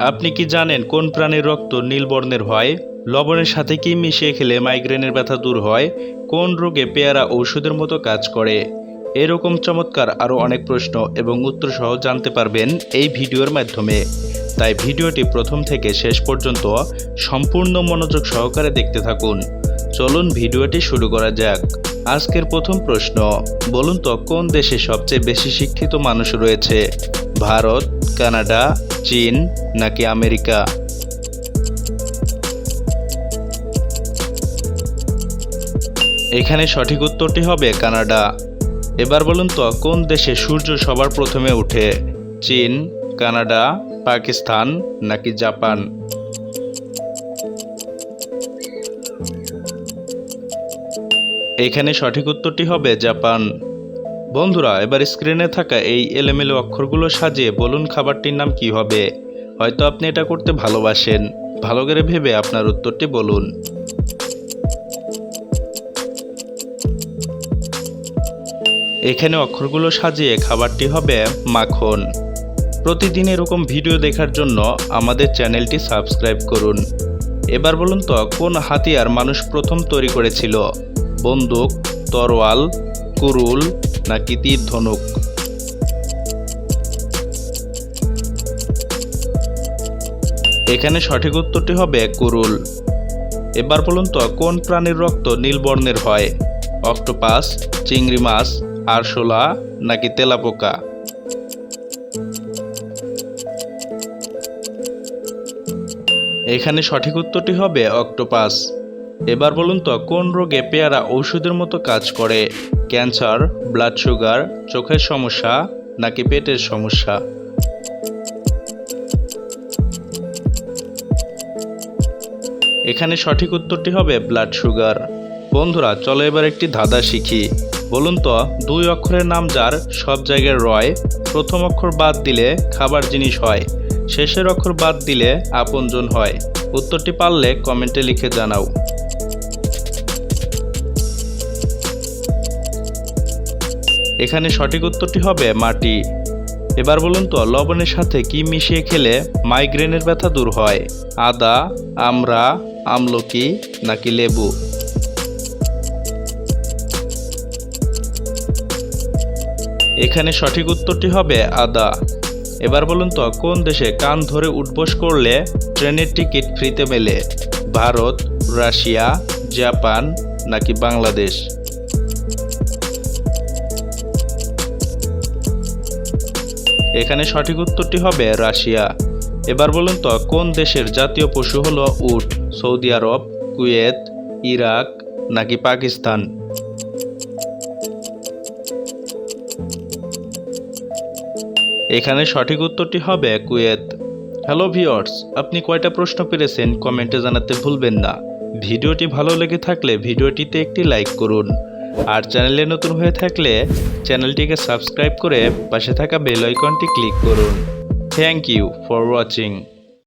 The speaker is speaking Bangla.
আপনি কি জানেন কোন প্রাণীর রক্ত নীল বর্ণের হয়? লবণের সাথে কি মিশিয়ে খেলে মাইগ্রেনের ব্যথা দূর হয়? কোন রোগে পেয়ারা ঔষধের মতো কাজ করে? এরকম চমৎকার আরও অনেক প্রশ্ন এবং উত্তর সহ জানতে পারবেন এই ভিডিওর মাধ্যমে। তাই ভিডিওটি প্রথম থেকে শেষ পর্যন্ত সম্পূর্ণ মনোযোগ সহকারে দেখতে থাকুন। চলুন ভিডিওটি শুরু করা যাক। আজকের প্রথম প্রশ্ন, বলুন তো কোন দেশে সবচেয়ে বেশি শিক্ষিত মানুষ রয়েছে? ভারত, কানাডা, চীন নাকি আমেরিকা? এখানে সঠিক উত্তরটি হবে কানাডা। এবার বলুন তো, কোন দেশে সূর্য সবার প্রথমে ওঠে চীন, কানাডা, পাকিস্তান নাকি জাপান? এখানে সঠিক উত্তরটি হবে জাপান। বন্ধুরা, এবার স্ক্রিনে থাকা এই এলোমেলো অক্ষরগুলো সাজিয়ে বলুন খাবারটির নাম কি হবে? হয়তো আপনি এটা করতে ভালোবাসেন। ভালো করে ভেবে আপনার উত্তরটি বলুন। এখানে অক্ষরগুলো সাজিয়ে খাবারটি হবে মাখন। প্রতিদিন এরকম ভিডিও দেখার জন্য আমাদের চ্যানেলটি সাবস্ক্রাইব করুন। এবার বলুন তো, কোন হাতিয়ার মানুষ প্রথম তৈরি করেছিল? বন্দুক, তরোয়াল কুরুল নাকি তীর ধনুক? এখানে সঠিক উত্তরটি হবে কুরুল এবার বলুন তো, কোন প্রাণীর রক্ত নীল বর্ণের হয়? অক্টোপাস, চিংড়ি মাছ, আরশোলা নাকি তেলাপোকা? এখানে সঠিক উত্তরটি হবে অক্টোপাস। এবার বলুন তো, কোন রোগে পেয়ারা ঔষধের মতো কাজ করে? ক্যান্সার, ব্লাড সুগার, চোখের সমস্যা, নাকি পেটের সমস্যা? এখানে সঠিক উত্তরটি হবে ব্লাড সুগার। বন্ধুরা, চলো এবার একটি ধাঁধা শিখি। বলুন তো, দুই অক্ষরের নাম যার, সব জায়গায় রয়। প্রথম অক্ষর বাদ দিলে খাবার জিনিস হয়। শেষের অক্ষর বাদ দিলে আপনজন হয়। উত্তরটি পারলে কমেন্টে লিখে জানাও। এখানে সঠিক উত্তরটি হবে মাটি। এবার বলুন তো, লবণের সাথে কি মিশিয়ে খেলে মাইগ্রেনের ব্যথা দূর হয়? আদা, আমড়া, আমলকি নাকি লেবু? এখানে সঠিক উত্তরটি হবে আদা। এবার বলুন তো, কোন দেশে কান ধরে উঠবোস করলে ট্রেনের টিকিট ফ্রিতে মেলে? ভারত, রাশিয়া, জাপান নাকি বাংলাদেশ? এখানে সঠিক উত্তরটি হবে রাশিয়া। এবার বলুন তো, কোন দেশের জাতীয় পশু হলো উট? সৌদি আরব, কুয়েত, ইরাক নাকি পাকিস্তান? এখানে সঠিক উত্তরটি হবে কুয়েত। হ্যালো ভিওর্স আপনি কয়টা প্রশ্ন পেরেছেন কমেন্টে জানাতে ভুলবেন না। ভিডিওটি ভালো লেগে থাকলে ভিডিওটিতে একটি লাইক করুন। আর চ্যানেলে নতুন হয়ে থাকলে চ্যানেলটিকে সাবস্ক্রাইব করে পাশে থাকা বেল আইকনটি ক্লিক করুন। Thank you for watching